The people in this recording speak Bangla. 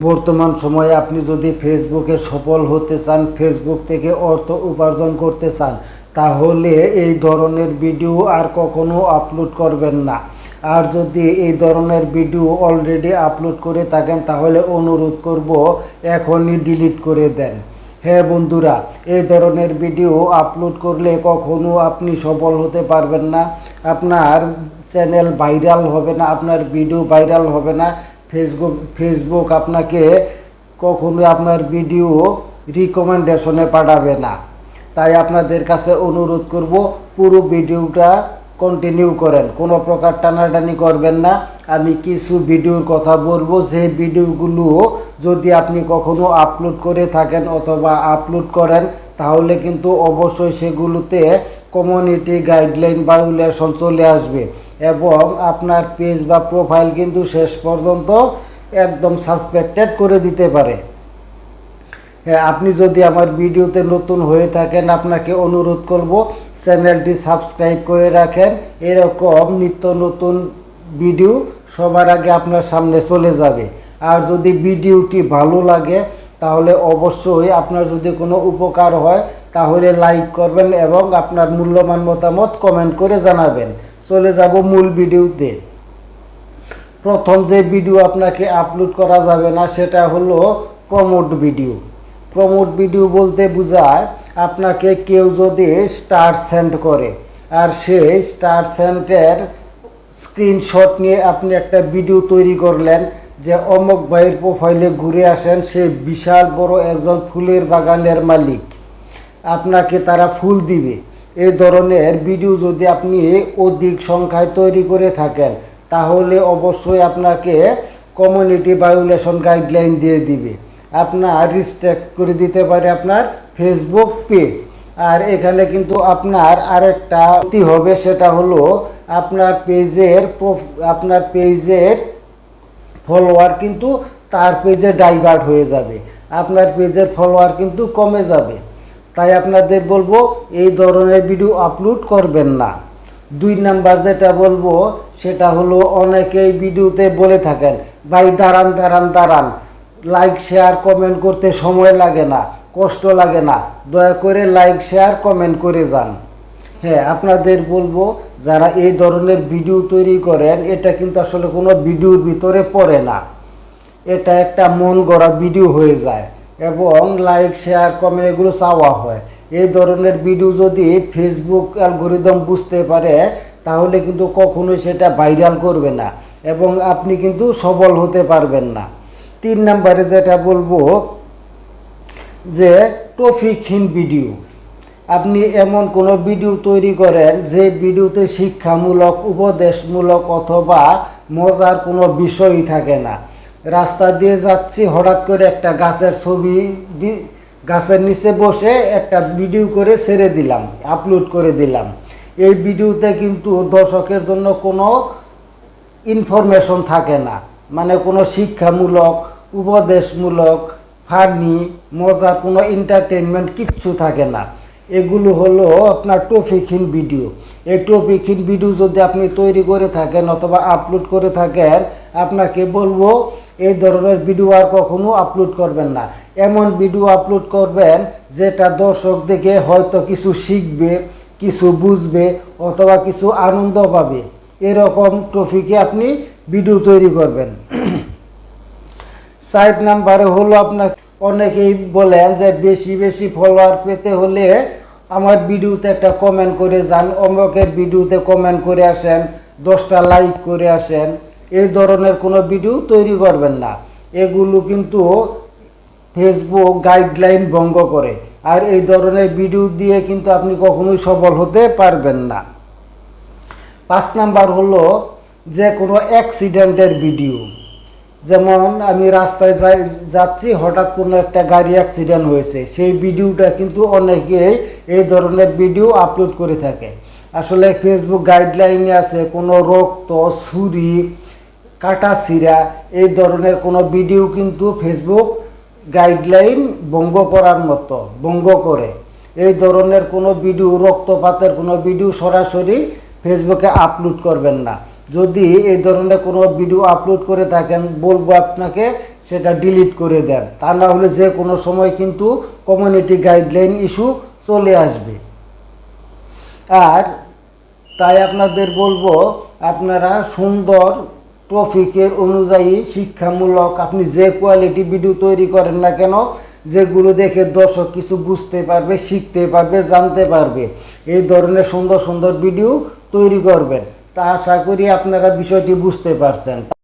বর্তমান সময়ে আপনি যদি ফেসবুকে সফল হতে চান, ফেসবুক থেকে অর্থ উপার্জন করতে চান, তাহলে এই ধরনের ভিডিও আর কখনো আপলোড করবেন না। আর যদি এই ধরনের ভিডিও অলরেডি আপলোড করে থাকেন, তাহলে অনুরোধ করব এখনই ডিলিট করে দেন। হ্যাঁ বন্ধুরা, এই ধরনের ভিডিও আপলোড করলে কখনো আপনি সফল হতে পারবেন না। আপনার চ্যানেল ভাইরাল হবে না, আপনার ভিডিও ভাইরাল হবে না। ফেসবুক ফেসবুক আপনাকে কখনো আপনার ভিডিও রিকমেন্ডেশনে পাঠাবে না। তাই আপনাদের কাছে অনুরোধ করব, পুরো ভিডিওটা কন্টিনিউ করেন। কোনো প্রকার টানাটানি করবেন না। আমি কিছু ভিডিওর কথা বলব। যে ভিডিওগুলো যদি আপনি কখনো আপলোড করে থাকেন অথবা আপলোড করেন, তাহলে কিন্তু অবশ্যই সেগুলোতে কমিউনিটি গাইডলাইন ভায়োলেশন চলে আসবে। এবং আপনার পেজ বা প্রোফাইল কিন্তু শেষ পর্যন্ত একদম সাসপেক্টেড করে দিতে পারে। হ্যাঁ আপনি যদি আমার ভিডিওতে নতুন হয়ে থাকেন, আপনাকে অনুরোধ করব, চ্যানেলটি সাবস্ক্রাইব করে রাখেন। এরকম নিত্য নতুন ভিডিও সবার আগে আপনার সামনে চলে যাবে। আর যদি ভিডিওটি ভালো লাগে, তাহলে অবশ্যই আপনার যদি কোনো উপকার হয়, তাহলে লাইক করবেন এবং আপনার মূল্যবান মতামত কমেন্ট করে জানাবেন। চলে যাব মূল ভিডিওতে। প্রথম যে ভিডিও আপনাকে আপলোড করা যাবে না, সেটা হলো প্রমোট ভিডিও প্রমোট ভিডিও বলতে বোঝায় আপনাকে কেউ যদি স্টার সেন্ড করে, আর সেই স্টার সেন্টের স্ক্রিনশট নিয়ে আপনি একটা ভিডিও তৈরি করলেন যে অমক ভাইয়ের প্রোফাইলে ঘুরে আসেন, সে বিশাল বড় একজন ফুলের বাগানের মালিক। আপনাকে তারা ফুল দিবে। এই ধরনের ভিডিও যদি আপনি অধিক সংখ্যায় তৈরি করে থাকেন, তাহলে অবশ্যই আপনাকে কমিউনিটি ভায়োলেশন গাইডলাইন দিয়ে দিবে। আপনার রিস্ট্রিক্ট করে দিতে পারে আপনার ফেসবুক পেজ আর এখানে কিন্তু আপনার আরেকটা ক্ষতি হবে, সেটা হলো আপনার পেজের আপনার পেজের ফলোয়ার কিন্তু তার পেজে ডাইভার্ট হয়ে যাবে। আপনার পেজের ফলোয়ার কিন্তু কমে যাবে। তাই আপনাদের বলব, এই ধরনের ভিডিও আপলোড করবেন না। দুই নাম্বার যেটা বলব, সেটা হলো অনেকেই ভিডিওতে বলে থাকেন, ভাই, দাঁড়ান দাঁড়ান দাঁড়ান। লাইক শেয়ার কমেন্ট করতে সময় লাগে না, কষ্ট লাগে না। দয়া করে লাইক শেয়ার কমেন্ট করে যান। হ্যাঁ আপনাদের বলব, যারা এই ধরনের ভিডিও তৈরি করেন, এটা কিন্তু আসলে কোনো ভিডিওর ভিতরে পড়ে না। এটা একটা মন গড়া ভিডিও হয়ে যায়। এবং লাইক শেয়ার কমেন্ট এগুলো চাওয়া হয়। এই ধরনের ভিডিও যদি ফেসবুক অ্যালগোরিদম বুঝতে পারে, তাহলে কিন্তু কখনোই সেটা ভাইরাল করবে না এবং আপনি কিন্তু সবল হতে পারবেন না। তিন নম্বরে যেটা বলব, যে টপিকহীন ভিডিও আপনি এমন কোনো ভিডিও তৈরি করেন যে ভিডিওতে শিক্ষামূলক, উপদেশমূলক অথবা মজার কোনো বিষয়ই থাকে না। রাস্তা দিয়ে যাচ্ছি, হঠাৎ করে একটা গাছের ছবি গাছের নিচে বসে একটা ভিডিও করে ছেড়ে দিলাম আপলোড করে দিলাম। এই ভিডিওতে কিন্তু দর্শকের জন্য কোনো ইনফরমেশন থাকে না। মানে কোনো শিক্ষামূলক, উপদেশমূলক ফানি মজার কোনো এন্টারটেনমেন্ট কিচ্ছু থাকে না। এগুলো হলো আপনার টপিকহীন ভিডিও এই টপিকহীন ভিডিও যদি আপনি তৈরি করে থাকেন অথবা আপলোড করে থাকেন, আপনাকে বলব এই ধরনের ভিডিও আর কখনো আপলোড করবেন না। এমন ভিডিও আপলোড করবেন যেটা দর্শক দেখে হয়তো কিছু শিখবে, কিছু বুঝবে অথবা কিছু আনন্দ পাবে। এরকম টপিকে আপনি ভিডিও তৈরি করবেন। সাইট নাম্বারে হলো আপনার, অনেকেই বলেন যে বেশি বেশি ফলোয়ার পেতে হলে আমার ভিডিওতে একটা কমেন্ট করে যান। অমকের ভিডিওতে কমেন্ট করে আসেন, দশটা লাইক করে আসেন। এই ধরনের কোনো ভিডিও তৈরি করবেন না। এগুলো কিন্তু ফেসবুক গাইডলাইন ভঙ্গ করে। আর এই ধরনের ভিডিও দিয়ে কিন্তু আপনি কখনোই সফল হতে পারবেন না। পাঁচ নাম্বার হলো যে কোনো অ্যাক্সিডেন্টের ভিডিও যেমন আমি রাস্তায় যাচ্ছি, হঠাৎ কোনো একটা গাড়ি অ্যাক্সিডেন্ট হয়েছে। সেই ভিডিওটা কিন্তু অনেকেই এই ধরনের ভিডিও আপলোড করে থাকে। আসলে ফেসবুক গাইডলাইনে আছে কোনো রক্ত, ছুরি কাটা ছিঁড়া এই ধরনের কোনো ভিডিও কিন্তু ফেসবুক গাইডলাইন ভঙ্গ করার মতো, ভঙ্গ করে। এই ধরনের কোনো ভিডিও রক্তপাতের কোনো ভিডিও সরাসরি ফেসবুকে আপলোড করবেন না। যদি এই ধরনের কোনো ভিডিও আপলোড করে থাকেন, বলব আপনাকে, সেটা ডিলিট করে দেন। তা না হলে যে কোনো সময় কিন্তু কমিউনিটি গাইডলাইন ইস্যু চলে আসবে। আর তাই আপনাদের বলব, আপনারা সুন্দর টপিকের অনুযায়ী শিক্ষামূলক আপনি যে কোয়ালিটি ভিডিও তৈরি করেন না কেন, যেগুলো দেখে দর্শক কিছু বুঝতে পারবে, শিখতে পারবে, জানতে পারবে। এই ধরনের সুন্দর সুন্দর ভিডিও তৈরি করবেন। তা আশা করি আপনারা বিষয়টি বুঝতে পারছেন।